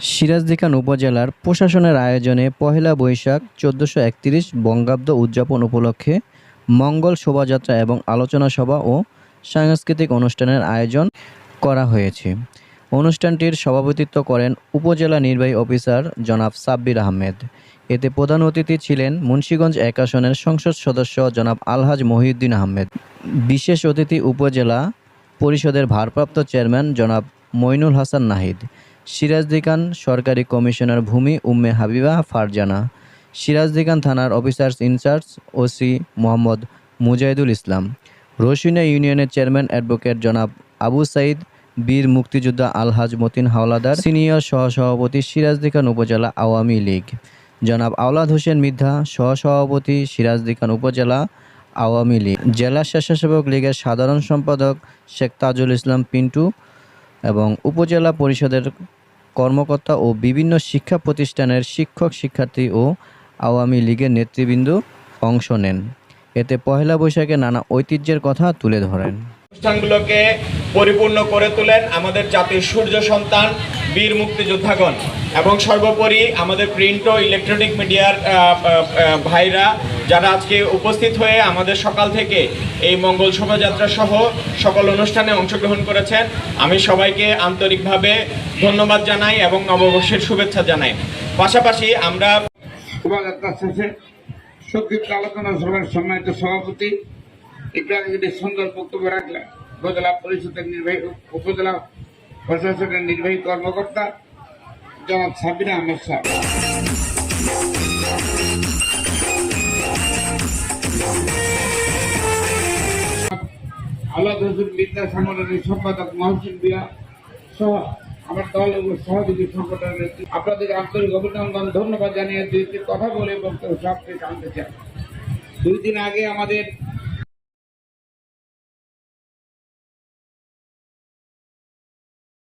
সিরাজদিখান উপজেলার প্রশাসনের আয়োজনে পহেলা বৈশাখ চোদ্দোশো একত্রিশ বঙ্গাব্দ উদযাপন উপলক্ষে মঙ্গল শোভাযাত্রা এবং আলোচনা সভা ও সাংস্কৃতিক অনুষ্ঠানের আয়োজন করা হয়েছে। অনুষ্ঠানটির সভাপতিত্ব করেন উপজেলা নির্বাহী অফিসার জনাব সাব্বির আহমেদ। এতে প্রধান অতিথি ছিলেন মুন্সীগঞ্জ এক আসনের সংসদ সদস্য জনাব আলহাজ মহিউদ্দিন আহমেদ। বিশেষ অতিথি উপজেলা পরিষদের ভারপ্রাপ্ত চেয়ারম্যান জনাব মইনুল হাসান নাহিদ। সিরাজদিকান সরকারি কমিশনার ভূমি উম্মে হাবিবা ফারজানা সিরাজদিকান থানার officers incharge OC Mohammad Mujahidul Islam Rasuina ইউনিয়নের চেয়ারম্যান অ্যাডভোকেট জনাব আবু সাইদ, বীর মুক্তিযোদ্ধা আলহাজ মতিন হাওলাদার, সিনিয়র সহসভাপতি সিরাজদিকান উপজেলা আওয়ামী লীগ, জনাব আওলাদ হোসেন মিদ্ধা সহসভাপতি সিরাজদিকান উপজেলা আওয়ামী লীগ। জেলা স্বেচ্ছাসেবক লীগের সাধারণ সম্পাদক শেখ তাজুল ইসলাম পিন্টু এবং উপজেলা পরিষদের কর্মকর্তা ও বিভিন্ন শিক্ষা প্রতিষ্ঠানের শিক্ষক, শিক্ষার্থী ও আওয়ামী লীগের নেতৃবৃন্দ অংশ নেন। এতে পহেলা বৈশাখে নানা ঐতিহ্যের কথা তুলে ধরেন। অনুষ্ঠানগুলোকে পরিপূর্ণ করে তোলেন আমাদের জাতির সূর্য সন্তান, বীর মুক্তিযোদ্ধাগণ এবং সর্বোপরি আমাদের প্রিন্ট ও ইলেকট্রনিক মিডিয়ার ভাইরা যারা আজকে উপস্থিত হয়ে আমাদের সকাল থেকে এই মঙ্গল শোভাযাত্রা সহ সকল অনুষ্ঠানে অংশগ্রহণ করেছেন, আমি সবাইকে আন্তরিকভাবে ধন্যবাদ জানাই এবং নববর্ষের শুভেচ্ছা জানাই। পাশাপাশি আমরা শোভাযাত্রা শেষে সংক্ষিপ্ত আলোচনা সভার সম্মানিত সভাপতি সুন্দর বক্তব্য রাখলেন। উপজেলা পরিষদের নির্বাহী উপজেলা প্রশাসনের নির্বাহী কর্মকর্তা জনাব সাবিনা আহমেদ সাহেব। আল্লাহ রসুল বিদ্যা সংগঠনের সম্পাদক মহসিন বিয়া সহ আমার দল এবং সহযোগী সংগঠনের আপনাদের আন্তরিক অভিনন্দন, ধন্যবাদ জানিয়ে দুইটি কথা বলে বক্তব্য সবকে জানতে চাই। দুই দিন আগে আমাদের